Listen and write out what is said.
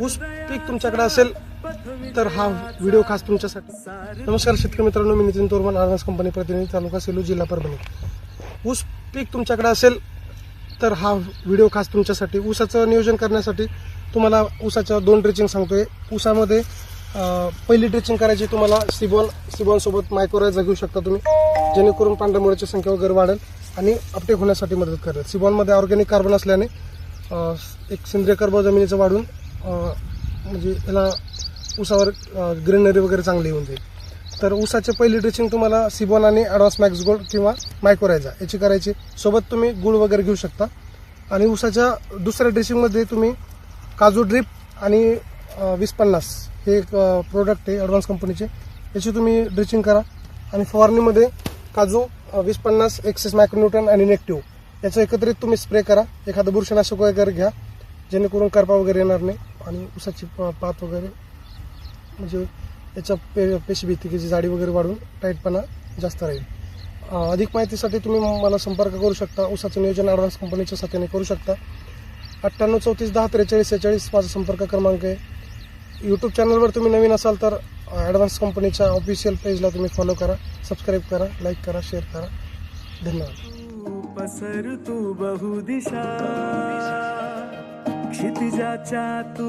ऊस पीक तुमच्याकडे असेल तर हा व्हिडिओ खास तुमच्यासाठी. नमस्कार शेतकरी मित्रांनो मी नितीन तोरमन आर्मस कंपनी प्रतिनिधी तालुका सेलू जिल्हा परभणी. ऊस पीक तुमच्याकडे असेल तर हा व्हिडिओ खास तुमच्यासाठी. ऊसाचं नियोजन करण्यासाठी तुम्हाला ऊसाच्या दोन ड्रेचिंग सांगतोय. ऊसामध्ये पहिली ड्रेचिंग करायची तुम्हाला सिबॉन. सिबॉनसोबत मायक्रोरायझा घेऊ शकता तुम्ही जेणेकरून पांढऱ्या मुळ्याची संख्या वगैरे वाढेल आणि अपटेक होण्यासाठी मदत करेल. सिबॉनमध्ये ऑर्गॅनिक कार्बन असल्याने एक सेंद्रिय कर्ब जमिनीचं वाढून म्हणजे याला उसावर ग्रीनरी वगैरे चांगली येऊन जाईल. तर उसाचे पहिली ड्रेसिंग तुम्हाला सिबॉन आणि ॲडव्हान्स मॅक्स गोल्ड किंवा मायक्रोरायझा याची करायची. सोबत तुम्ही गुळ वगैरे घेऊ शकता. आणि उसाच्या दुसऱ्या ड्रेसिंगमध्ये तुम्ही काजू ड्रिप आणि वीस पन्नास हे एक प्रोडक्ट आहे ॲडव्हान्स कंपनीचे याची तुम्ही ड्रेचिंग करा. आणि फवारणीमध्ये काजू वीस पन्नास एक्सेस मायक्रोन्यूटन आणि नेक्टिव्ह याचं एकत्रित तुम्ही स्प्रे करा. एखादं बुरशीनाशक वगैरे घ्या. जेणेकरून करपा वगैरे येणार नाही. आणि ऊसाची प- पात वगैरे म्हणजे याच्या पे पेशीभित्तिकेची जाडी वगैरे वाढून टाईटपणा जास्त राहील. अधिक माहितीसाठी तुम्ही मला संपर्क करू शकता. ऊसाचं नियोजन ॲडव्हान्स कंपनीच्या साथीने करू शकता. अठ्ठ्याण्णव चौतीस दहा त्रेचाळीस सेहेचाळीस माझा संपर्क क्रमांक आहे. यूट्यूब चॅनलवर तुम्ही नवीन असाल तर ॲडव्हान्स कंपनीच्या ऑफिशियल पेजला तुम्ही फॉलो करा सबस्क्राईब करा लाईक करा शेअर करा. धन्यवाद. पसर तू बहुदिशा क्षितिजाच्या तू